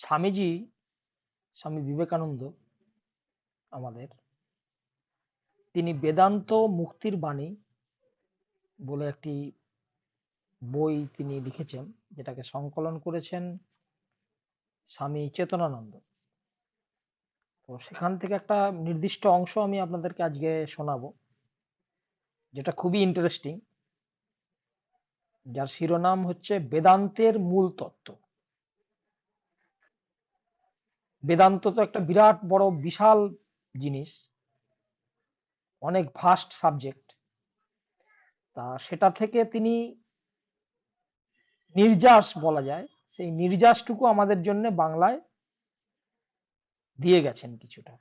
স্বামীজি, স্বামী বিবেকানন্দ আমাদের, তিনি বেদান্ত মুক্তির বাণী বলে একটি বই তিনি লিখেছেন, যেটাকে সংকলন করেছেন স্বামী চেতনানন্দ। তো সেখান থেকে একটা নির্দিষ্ট অংশ আমি আপনাদেরকে আজকে শোনাবো, যেটা খুবই ইন্টারেস্টিং যার শিরোনাম হচ্ছে বেদান্তের মূল তত্ত্ব। বেদান্ত তো একটা বিরাট বড়, বিশাল জিনিস। অনেক ভাস্ট সাবজেক্ট তা সেটা থেকে তিনি নির্যাস বলা যায়। সেই নির্যাসটুকু আমাদের জন্য বাংলায় দিয়ে গেছেন কিছুটা।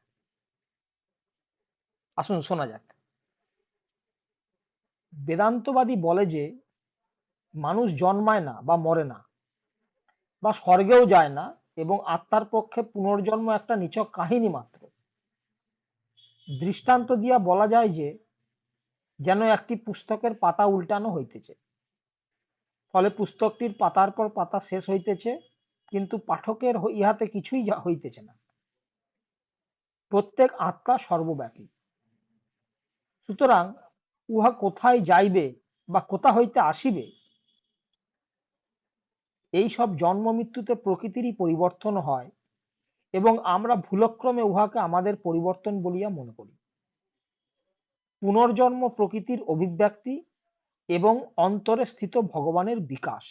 আসুন, শোনা যাক। বেদান্তবাদী বলে যে, মানুষ জন্মায় না বা মরে না বা স্বর্গেও যায় না এবং আত্মার পক্ষে পুনর্জন্ম একটা নিচক কাহিনী মাত্র। দৃষ্টান্ত দিয়া বলা যায় যে, যেন একটি পুস্তকের পাতা উল্টানো হইতেছে। ফলে পুস্তকটির পাতার পর পাতা শেষ হইতেছে, কিন্তু পাঠকের ইহাতে কিছুই হইতেছে না। প্রত্যেক আত্মা সর্বব্যাপী। সুতরাং উহা কোথায় যাইবে বা কোথা হইতে আসিবে এই সব জন্ম মৃত্যুতে প্রকৃতিরই পরিবর্তন হয় এবং আমরা ভুলক্রমে উহাকে আমাদের পরিবর্তন বলিয়া মনে করি। পুনর্জন্ম প্রকৃতির অভিব্যক্তি এবং অন্তরে স্থিত ভগবানের বিকাশ।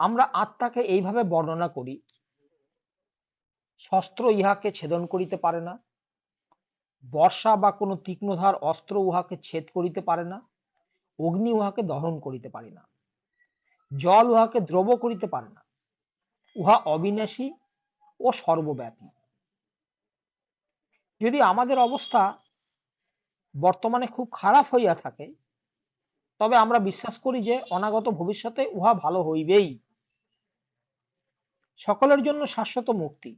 আমরা আত্মাকে এইভাবে বর্ণনা করি, শস্ত্র ইহাকে ছেদন করিতে পারে না, বর্ষা বা কোনো তীক্ষ্ণধার অস্ত্র উহাকে ছেদ করিতে পারে না, অগ্নি উহাকে দহন করিতে পারে না। জল উহাকে দ্রব করিতে পারে না। উহা অবিনাশী ও সর্বব্যাপী। যদি আমাদের অবস্থা বর্তমানে খুব খারাপ হইয়া থাকে, তবে আমরা বিশ্বাস করি যে অনাগত ভবিষ্যতে উহা ভালো হইবেই। সকলের জন্য শাশ্বত মুক্তি,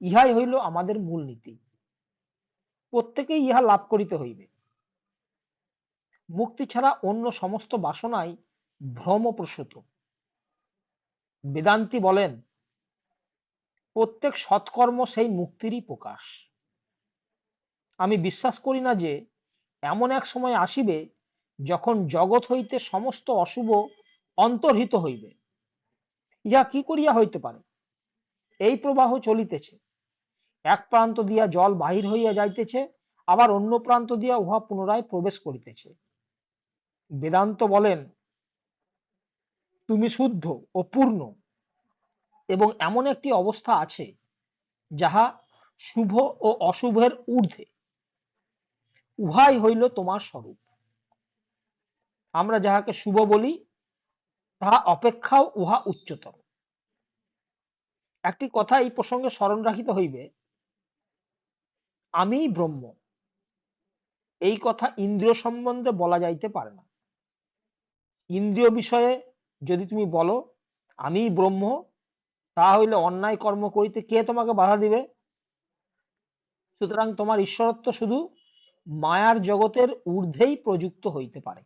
ইহাই হইল আমাদের মূল নীতি। প্রত্যেকেই ইহা লাভ করিতে হইবে। মুক্তি ছাড়া অন্য সমস্ত বাসনাই ভ্রমপ্রসূত বেদান্তি বলেন, প্রত্যেক সৎকর্ম সেই মুক্তিরই প্রকাশ। আমি বিশ্বাস করি না যে এমন এক সময় আসিবে যখন জগৎ হইতে সমস্ত অশুভ অন্তর্হিত হইবে। ইহা কি করিয়া হইতে পারে? এই প্রবাহ চলিতেছে। এক প্রান্ত দিয়া জল বাহির হইয়া যাইতেছে, আবার অন্য প্রান্ত দিয়া উহা পুনরায় প্রবেশ করিতেছে। বেদান্ত বলেন তুমি শুদ্ধ ও পূর্ণ। এবং এমন একটি অবস্থা আছে যাহা শুভ ও অশুভের ঊর্ধ্বে। উহাই হইল তোমার স্বরূপ। আমরা যাহাকে শুভ বলি, তাহা অপেক্ষাও উহা উচ্চতর। একটি কথা এই প্রসঙ্গে স্মরণ রাখিতে হইবে, আমি ব্রহ্ম, এই কথা ইন্দ্রিয় সম্বন্ধে বলা যাইতে পারে না। ইন্দ্রিয় বিষয়ে যদি তুমি বলো, আমি ব্রহ্ম তা হইলে অন্যায় কর্ম করিতে কে তোমাকে বাধা দিবে? সুতরাং তোমার ঈশ্বরত্ব শুধু মায়ার জগতের ঊর্ধ্বেই প্রযুক্ত হইতে পারে।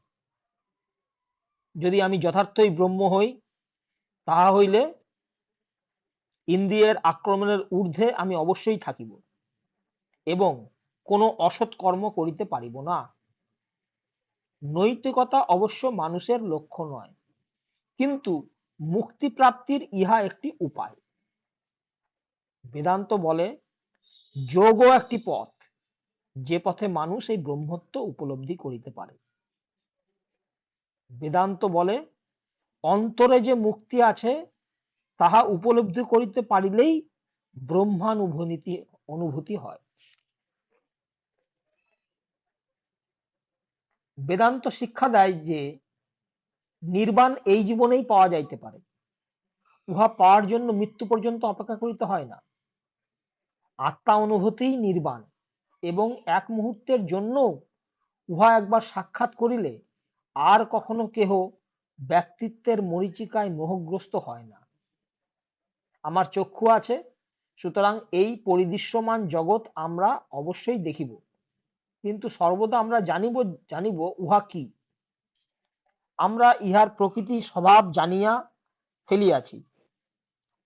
যদি আমি যথার্থই ব্রহ্ম হই, তাহা হইলে ইন্দ্রিয়ের আক্রমণের ঊর্ধ্বে আমি অবশ্যই থাকিব এবং কোনো অসৎ কর্ম করিতে পারিব না। নৈতিকতা অবশ্য মানুষের লক্ষ্য নয়। কিন্তু মুক্তি প্রাপ্তির ইহা একটি উপায়। বেদান্ত বলে, যোগও একটি পথ, যে পথে মানুষ এই ব্রহ্মত্ব উপলব্ধি করিতে পারে। বেদান্ত বলে, অন্তরে যে মুক্তি আছে, তাহা উপলব্ধি করিতে পারিলেই ব্রহ্মানুভূতি, অনুভূতি হয়। বেদান্ত শিক্ষা দেয় যে নির্বাণ এই জীবনেই পাওয়া যাইতে পারে। উহা পাওয়ার জন্য মৃত্যু পর্যন্ত অপেক্ষা করিতে হয় না। আত্মা অনুভূতিই নির্বাণ এবং এক মুহূর্তের জন্য উহা একবার সাক্ষাৎ করিলে আর কখনো কেহ ব্যক্তিত্বের মরিচিকায় মোহগ্রস্ত হয় না। আমার চক্ষু আছে, সুতরাং এই পরিদৃশ্যমান জগৎ আমরা অবশ্যই দেখিব। কিন্তু সর্বদা আমরা জানিব জানিব উহা কি? আমরা ইহার প্রকৃতি স্বভাব জানিয়া ফেলিয়াছি।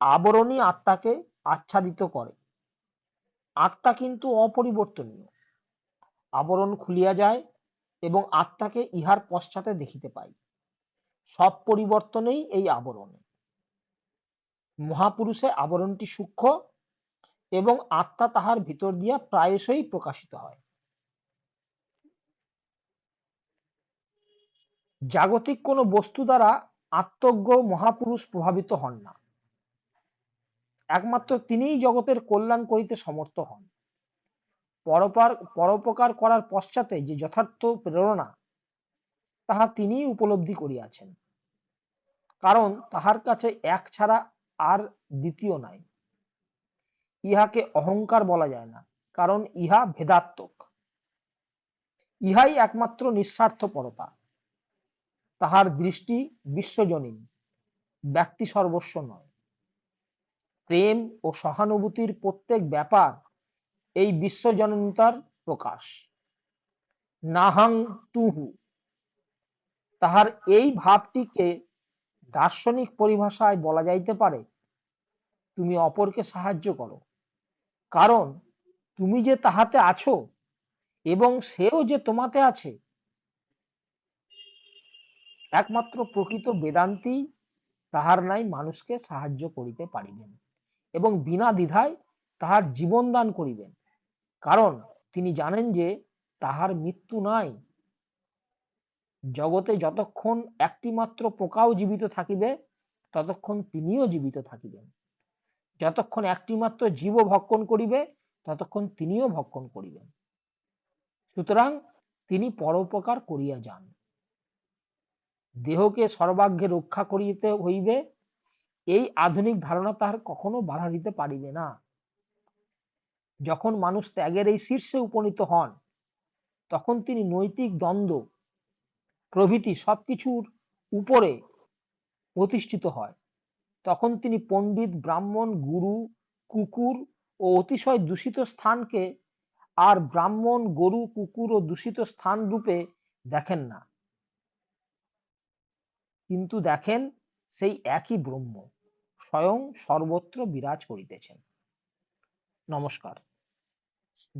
আবরণই আত্মাকে আচ্ছাদিত করে। আত্মা কিন্তু অপরিবর্তনীয়। আবরণ খুলিয়া যায় এবং আত্মাকে ইহার পশ্চাতে দেখিতে পাই। সব পরিবর্তনেই এই আবরণ। মহাপুরুষে আবরণটি সূক্ষ্ম এবং আত্মা তাহার ভিতর দিয়া প্রায়শই প্রকাশিত হয়। জাগতিক কোনো বস্তু দ্বারা আত্মজ্ঞ মহাপুরুষ প্রভাবিত হন না। একমাত্র তিনিই জগতের কল্যাণ করিতে সমর্থ হন। পরপার, পরোপকার করার পশ্চাতে যে যথার্থ প্রেরণা, তাহা তিনিই উপলব্ধি করিয়াছেন। কারণ তাহার কাছে এক ছাড়া আর দ্বিতীয় নাই। ইহাকে অহংকার বলা যায় না, কারণ ইহা ভেদাত্মক। ইহাই একমাত্র নিঃস্বার্থপরতা। তাহার দৃষ্টি বিশ্বজনীন, ব্যক্তি সর্বস্ব নয়। প্রেম ও সহানুভূতির প্রত্যেক ব্যাপার এই বিশ্বজননীতার প্রকাশ। নাহাং তুহু, তাহার এই ভাবটিকে দার্শনিক পরিভাষায় বলা যাইতে পারে, তুমি অপরকে সাহায্য করো, কারণ তুমি যে তাহাতে আছো এবং সেও যে তোমাতে আছে একমাত্র প্রকৃত বেদান্তি তাহার নাই মানুষকে সাহায্য করিতে পারিবেন এবং বিনা দ্বিধায় তাহার জীবন দান করিবেন। কারণ তিনি জানেন যে তাহার মৃত্যু নাই। জগতে যতক্ষণ একটি মাত্র পোকাও জীবিত থাকিবে, ততক্ষণ তিনিও জীবিত থাকিবেন। যতক্ষণ একটি মাত্র জীব ভক্ষণ করিবে, ততক্ষণ তিনিও ভক্ষণ করিবেন। সুতরাং তিনি পরোপকার করিয়া যান। দেহকে সর্বাগ্যে রক্ষা করিতে হইবে, এই আধুনিক ধারণা তাহার কখনো বাধা দিতে পারিবে না। যখন মানুষ ত্যাগের এই শীর্ষে উপনীত হন, তখন তিনি নৈতিক দ্বন্দ্ব, প্রভৃতি সবকিছুর উপরে প্রতিষ্ঠিত হয়। তখন তিনি পণ্ডিত, ব্রাহ্মণ, গুরু, কুকুর ও অতিশয় দূষিত স্থানকে আর ব্রাহ্মণ, গরু, কুকুর ও দূষিত স্থান রূপে দেখেন না। কিন্তু দেখেন, সেই একই ব্রহ্ম স্বয়ং সর্বত্র বিরাজ করিতেছেন। নমস্কার।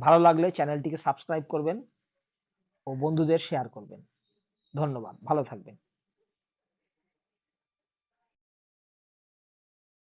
ভালো লাগলে চ্যানেলটিকে সাবস্ক্রাইব করবেন ও বন্ধুদের শেয়ার করবেন। ধন্যবাদ। ভালো থাকবেন।